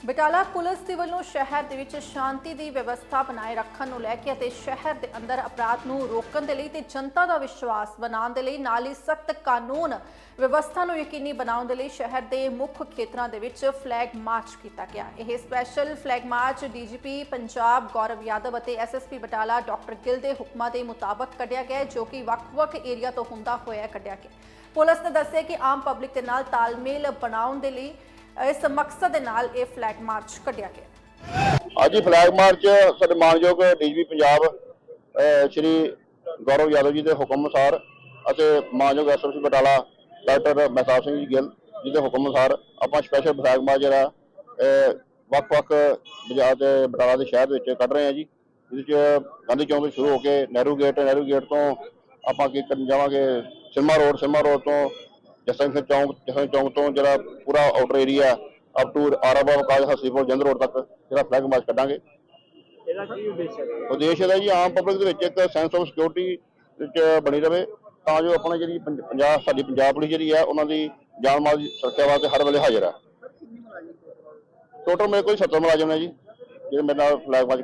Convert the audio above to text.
Batala police ਦੇ ਵੱਲੋਂ ਸ਼ਹਿਰ ਦੇ ਵਿੱਚ ਸ਼ਾਂਤੀ ਦੀ ਵਿਵਸਥਾ ਬਣਾਏ ਰੱਖਣ ਨੂੰ ਲੈ ਕੇ ਅਤੇ ਸ਼ਹਿਰ ਦੇ ਅੰਦਰ ਅਪਰਾਧ ਨੂੰ ਰੋਕਣ ਦੇ ਲਈ ਤੇ ਜਨਤਾ ਦਾ ਵਿਸ਼ਵਾਸ ਬਣਾਉਣ ਦੇ ਲਈ ਨਾਲ ਹੀ ਸਖਤ ਕਾਨੂੰਨ ਵਿਵਸਥਾ ਨੂੰ ਯਕੀਨੀ ਬਣਾਉਣ ਦੇ ਲਈ ਸ਼ਹਿਰ ਦੇ ਮੁੱਖ ਖੇਤਰਾਂ ਦੇ ਵਿੱਚ ਫਲੈਗ ਮਾਰਚ ਕੀਤਾ ਗਿਆ। ਇਹ special flag march DGP Punjab Gaurav Yadav ਅਤੇ ਐਸਐਸਪੀ ਬਟਾਲਾ ਡਾਕਟਰ ਗਿੱਲ ਦੇ ਹੁਕਮਾਂ ਦੇ ਮੁਤਾਬਕ ਕੱਢਿਆ ਗਿਆ ਜੋ ਕਿ ਵੱਖ-ਵੱਖ ਏਰੀਆ ਤੋਂ ਹੁੰਦਾ ਹੋਇਆ ਕੱਢਿਆ ਗਿਆ ਪੁਲਿਸ ਨੇ ਦੱਸਿਆ ਕਿ ਆਮ ਪਬਲਿਕ ਦੇ ਨਾਲ ਤਾਲਮੇਲ ਬਣਾਉਣ ਦੇ ਲਈ ਇਸ ਮਕਸਦ ਦੇ ਨਾਲ ਇਹ ਫਲੈਗ ਮਾਰਚ ਕੱਢਿਆ ਗਿਆ। ਅੱਜ ਹੀ ਫਲੈਗ ਮਾਰਚ ਸਾਡੇ ਮਾਨਯੋਗ ਡੀਜੀਪੀ ਪੰਜਾਬ ਸ਼੍ਰੀ ਗੌਰਵ ਯਾਦਵ ਜੀ ਦੇ ਹੁਕਮ ਅਨੁਸਾਰ ਅਤੇ ਮਾਨਯੋਗ ਐਸਐਸਪੀ ਬਟਾਲਾ ਡਾਕਟਰ ਮਹਿਤਾਬ ਸਿੰਘ ਜੀ ਗਿੱਲ ਜੀ ਦੇ ਹੁਕਮ ਅਨੁਸਾਰ ਆਪਾਂ ਸਪੈਸ਼ਲ ਫਲੈਗ ਮਾਰਚ ਜਿਹੜਾ ਵੱਖ-ਵੱਖ ਬਾਜ਼ਾਰ ਦੇ ਬਟਾਲਾ ਦੇ ਸ਼ਹਿਰ ਵਿੱਚ ਕੱਢ ਰਹੇ ਹਾਂ ਜੀ। ਜਿਹਦੇ ਚ ਗਾਂਧੀ ਚੌਂਕ ਤੋਂ ਸ਼ੁਰੂ ਹੋ ਕੇ ਨਹਿਰੂ ਗੇਟ ਨਹਿਰੂ ਗੇਟ ਤੋਂ ਆਪਾਂ ਕੀ ਕਰਨ ਜਾਵਾਂਗੇ ਸਿਨਮਾ ਰੋਡ ਸਿਨਮਾ ਰੋਡ ਤੋਂ ਜਸਨ ਸਿੰਘ ਚੌਂਕ ਜਸਨ ਚੌਂਕ ਤੋਂ ਜਿਹੜਾ ਪੂਰਾ ਆਊਟਰ ਏਰੀਆ ਅਪ ਟੂ ਆਰਾਬਾਦ ਕਾਜ ਹਸੀਪੁਰ ਜੰਦ ਰੋਡ ਤੱਕ ਜਿਹੜਾ ਫਲੈਗ ਮਾਰਚ ਕੱਢਾਂਗੇ। ਇਹਦਾ ਕੀ ਉਦੇਸ਼ ਹੈ ਉਦੇਸ਼ ਇਹਦਾ ਜੀ ਆਮ ਪਬਲਿਕ ਦੇ ਵਿੱਚ ਇੱਕ ਸੈਂਸ ਆਫ ਸਿਕਿਉਰਿਟੀ ਵਿੱਚ ਬਣੀ ਰਵੇ ਤਾਂ ਜੋ ਆਪਣਾ ਜਿਹੜੀ ਪੰਜ- ਪੰਜਾਬ ਸਾਡੀ ਪੰਜਾਬ ਪੁਲਿਸ ਜਿਹੜੀ ਹੈ ਉਹਨਾਂ ਦੀ ਜਾਨ ਮਾਲ ਦੀ ਸੁਰੱਖਿਆ ਵਾਸਤੇ ਹਰ ਵੇਲੇ ਹਾਜ਼ਰ ਹੈ? ਟੋਟਲ ਮੇਰੇ ਕੋਲ 70 ਮੁਲਾਜ਼ਮ ਨੇ ਜੀ ਜਿਹੜੇ ਮੇਰੇ ਨਾਲ ਫਲੈਗ ਮਾਰਚ